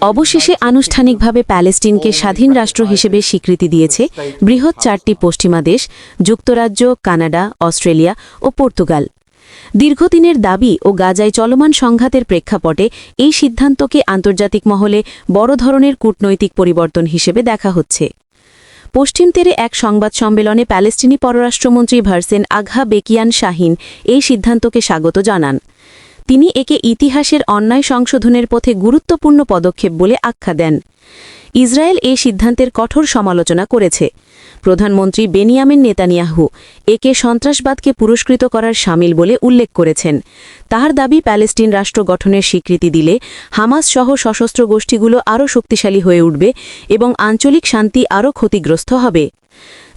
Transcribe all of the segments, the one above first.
অবশেষে আনুষ্ঠানিকভাবে প্যালেস্টিনকে স্বাধীন রাষ্ট্র হিসেবে স্বীকৃতি দিয়েছে বৃহৎ চারটি পশ্চিমা দেশ, যুক্তরাজ্য, কানাডা, অস্ট্রেলিয়া ও পর্তুগাল। দীর্ঘদিনের দাবি ও গাজায় চলমান সংঘাতের প্রেক্ষাপটে এই সিদ্ধান্তকে আন্তর্জাতিক মহলে বড় ধরনের কূটনৈতিক পরিবর্তন হিসেবে দেখা হচ্ছে। পশ্চিম তীরে এক সংবাদ সম্মেলনে প্যালেস্টিনি পররাষ্ট্রমন্ত্রী ভার্সেন আঘা বেকিয়ান শাহিন এই সিদ্ধান্তকে স্বাগত জানান। তিনি একে ইতিহাসের অন্যায় সংশোধনের পথে গুরুত্বপূর্ণ পদক্ষেপ বলে আখ্যা দেন। ইসরায়েল এই সিদ্ধান্তের কঠোর সমালোচনা করেছে। প্রধানমন্ত্রী বেনিয়ামিন নেতানিয়াহু একে সন্ত্রাসবাদকে পুরস্কৃত করার সামিল বলে উল্লেখ করেছেন। তার দাবি প্যালেস্টিন রাষ্ট্র গঠনের স্বীকৃতি দিলে হামাস সহ সশস্ত্র গোষ্ঠীগুলো আরও শক্তিশালী হয়ে উঠবে এবং আঞ্চলিক শান্তি আরও ক্ষতিগ্রস্ত হবে।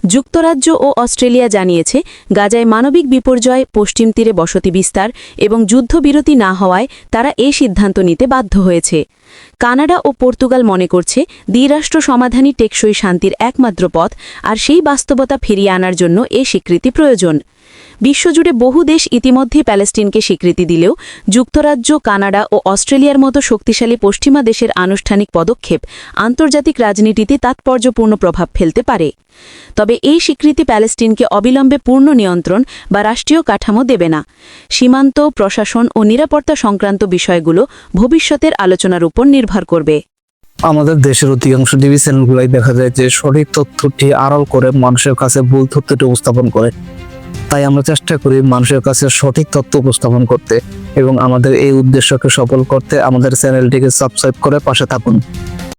যুক্তরাজ্য ও অস্ট্রেলিয়া জানিয়েছে, গাজায় মানবিক বিপর্যয়, পশ্চিম তীরে বসতি বিস্তার এবং যুদ্ধবিরতি না হওয়ায় তারা এ সিদ্ধান্ত নিতে বাধ্য হয়েছে। কানাডা ও পর্তুগাল মনে করছে দ্বিরাষ্ট্র সমাধানই টেকসই শান্তির একমাত্র পথ, আর সেই বাস্তবতা ফিরিয়ে আনার জন্য এ স্বীকৃতি প্রয়োজন। বিশ্বজুড়ে বহু দেশ ইতিমধ্যে প্যালেস্টিনকে স্বীকৃতি দিলেও যুক্তরাজ্য, কানাডা ও অস্ট্রেলিয়ার মতো শক্তিশালী পশ্চিমা দেশের আনুষ্ঠানিক পদক্ষেপ আন্তর্জাতিক রাজনীতিতে তাৎপর্যপূর্ণ প্রভাব ফেলতে পারে। তবে এই স্বীকৃতি প্যালেস্টিনকে অবিলম্বে পূর্ণ নিয়ন্ত্রণ বা রাষ্ট্রীয় কাঠামো দেবে না। সীমান্ত, প্রশাসন ও নিরাপত্তা সংক্রান্ত বিষয়গুলো ভবিষ্যতের আলোচনার উপর নির্ভর করবে। আমাদের দেশের অধিকাংশ টিভি চ্যানেলগুলাই দেখা যায় যে সঠিক তথ্যটি আড়াল করে মানুষের কাছে ভুল তথ্যটি উপস্থাপন করে। তাই আমরা চেষ্টা করি মানুষের কাছে সঠিক তথ্য উপস্থাপন করতে এবং আমাদের এই উদ্দেশ্যকে সফল করতে আমাদের চ্যানেলটিকে সাবস্ক্রাইব করে পাশে থাকুন।